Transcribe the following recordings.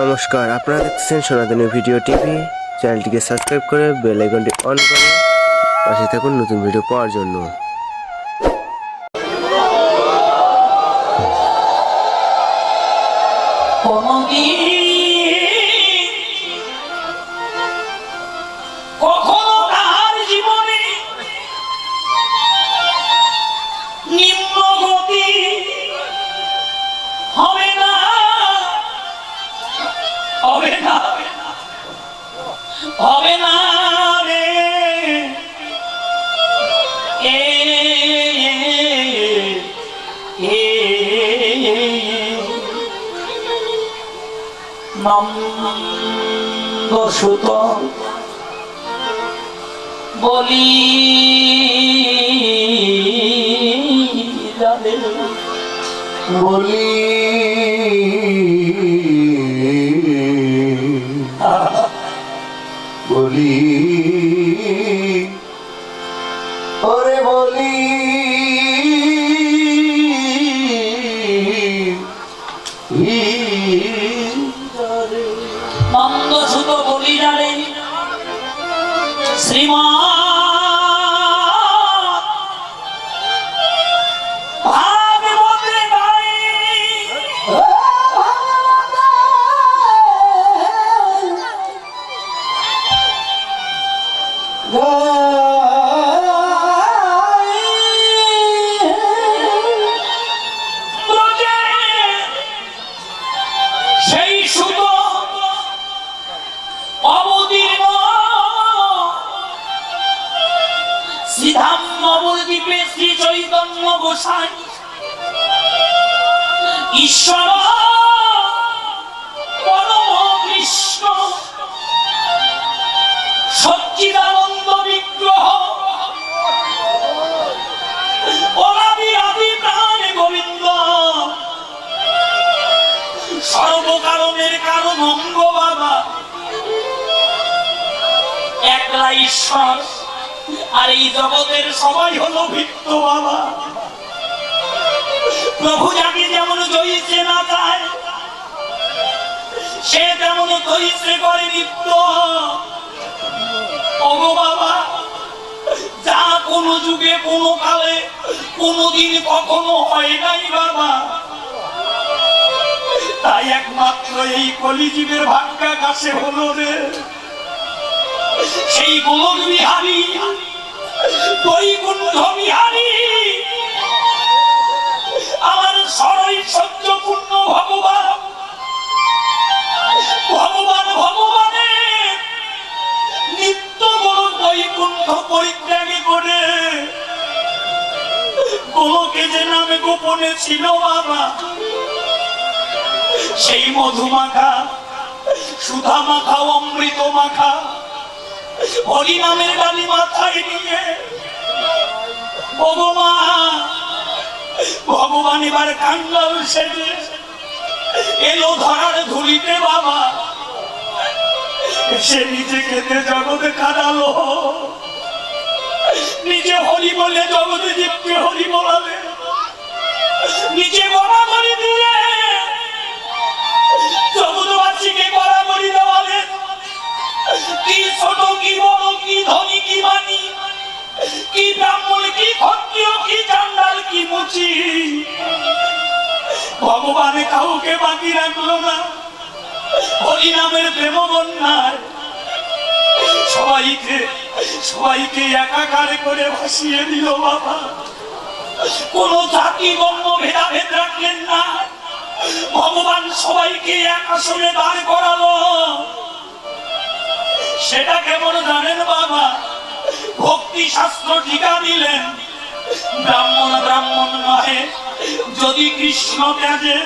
নমস্কার, আপনারা দেখছেন সনাতনী ভিডিও টিভি। চ্যানেলটিকে সাবস্ক্রাইব করে বেল আইকনটি অন করে পাশে থাকুন নতুন ভিডিও পাওয়ার জন্য। কোনদিন নন্দসুত বলি বলি বলি। নবদ্বীপে শ্রী চৈতন্য গোসাই। ঈশ্বর পরম কৃষ্ণ সচ্চিদানন্দ বিগ্রহ আদি গোবিন্দ, সর্বকারণের কারণ অঙ্গ বাবা একলা ঈশ্বর আর এই জগতের সবাই হলো ভিত্ত বাবা। প্রভু যাকে যেমন জয়িত্রে না যায় সে তেমন তৈত্রে করে নিত্য বাবা, যা কোনো যুগে, কোনো কালে কোনোদিন কখনো হয় নাই বাবা। তাই একমাত্র এই কলিজীবের ভাগ্যা কাছে হলো রে। সেই গোলক বিহারী, বৈকুণ্ঠ বিহারী। আমার ভগবান। ভগবান ভগবানের নিত্য বড় বৈকুণ্ঠ পরিত্যাগী করে গোলকে যে নামে গোপনে ছিল বাবা, সেই মধু মাখা সুধা মাখা অমৃত মাখা হরি নামের মাথায় নিয়ে ভগবান ভগবান এবার কাঙ্গাল সেজে এলো ধরার ধুলিতে বাবা। সে নিজে খেতে জগতে কাঁদালো। নিজে হরি বলে জগতে কি চান্ডাল কি মুচি? ভগবান কাউকে বাকি রাখল না। হরি নামের প্রেম বন্যায়। সবাইকে সবাইকে একাকার করে ভাসিয়ে দিল বাবা। কোন জাতি, বর্ণ, ভেদাভেদ রাখলেন না। ভগবান সবাইকে এক আসনে দাঁড় করালো। সেটা কেমন জানেন বাবা? ভক্তি শাস্ত্র টিকা দিলেন। ব্রাহ্মণ ব্রাহ্মণ নহে যদি কৃষ্ণ ত্যাজে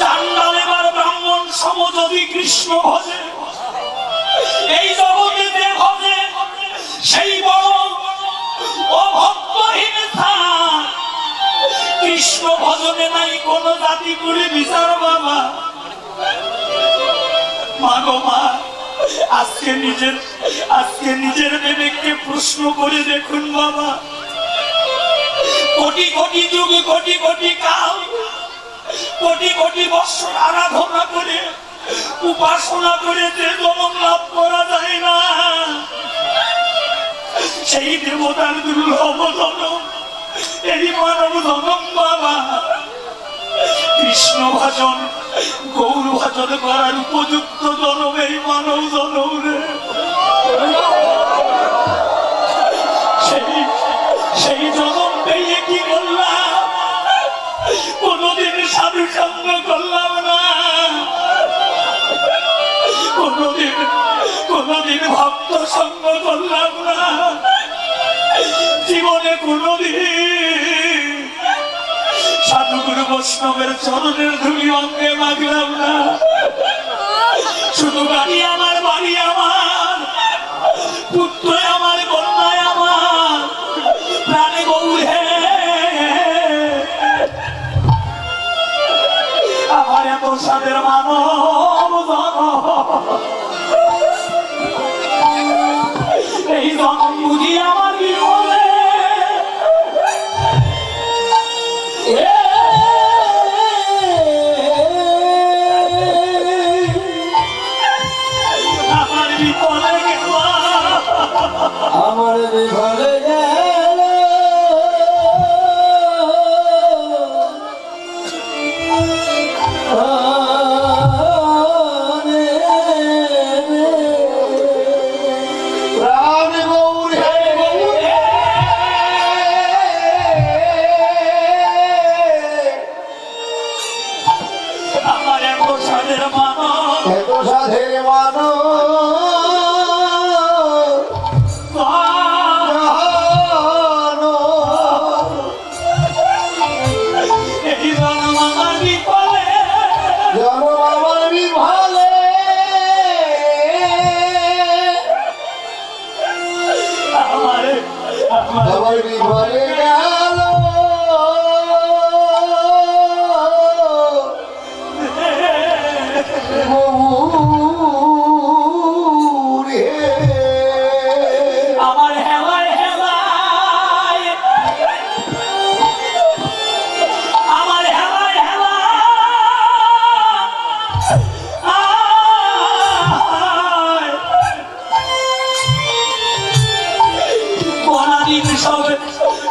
চান্ডাল এবার ব্রাহ্মণ সম যদি কৃষ্ণ ভজে। এই জগতে যে সেই বড় অভক্তহীন স্থান। কৃষ্ণ ভজনে নাই কোন জাতি করে বিচার বাবা। মা গো মা আজকে নিজের আজকে নিজের বিবেককে প্রশ্ন করে দেখুন বাবা। কোটি কোটি যুগ, কোটি কোটি কাল, কোটি কোটি বৎসর আরাধনা করে, উপাসনা করে যে জনম লাভ করা যায় না। সেই দেবতার দুর্লভ এই মানব জনম বাবা। কৃষ্ণ ভাজন, গৌর ভাজন করার উপযুক্ত জনম এই মানব জনম। রে সেই সেই জনম পেয়ে কি করলাম? কোনদিন সাধু সঙ্গ করলাম না। কোনদিন কোনদিন ভক্ত সঙ্গ করলাম না। জীবনে কোনদিন সাধুগুরু বৈষ্ণবের চরণের ধুলি অঙ্গে মাগলাম না। শুধু বাড়ি আমার বাড়ি আমার পুত্র আমার কন্যায় আমার, প্রাণে গৌর হে আমার এত সাদের মানব এই জনম বুঝি আমার বিফলে আমার জানো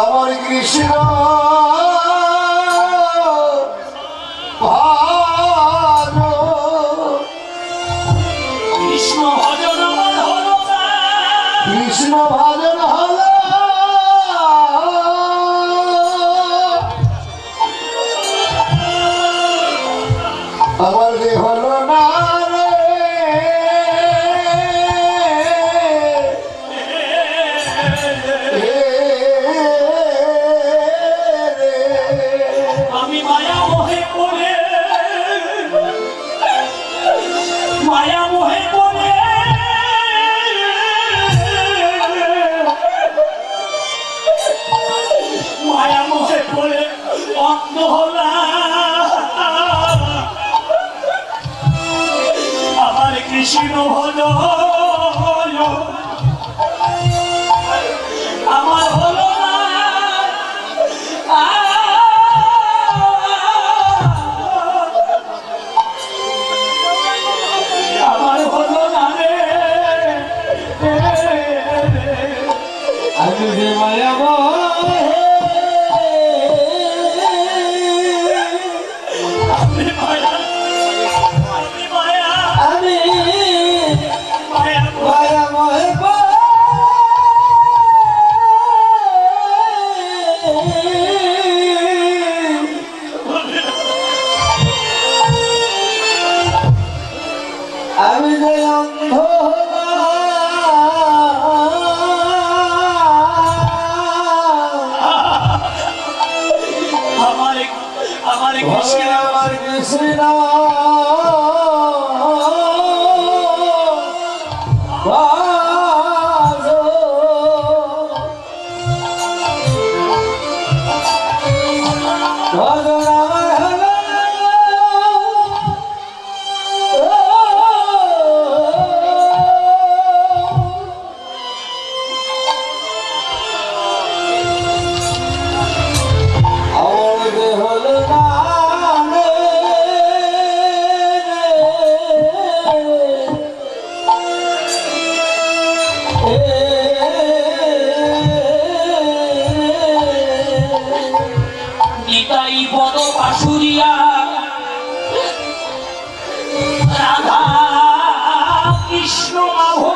আমার কৃষ্ণ কৃষ্ণ ভজন আমার হলো কৃষ্ণ ভাজন হল। আমার যে হলো আমার কৃষ্ণ আমার কৃষ্ণ নিতাই পদ পাশুরিয়া। রাধা কৃষ্ণ মাভ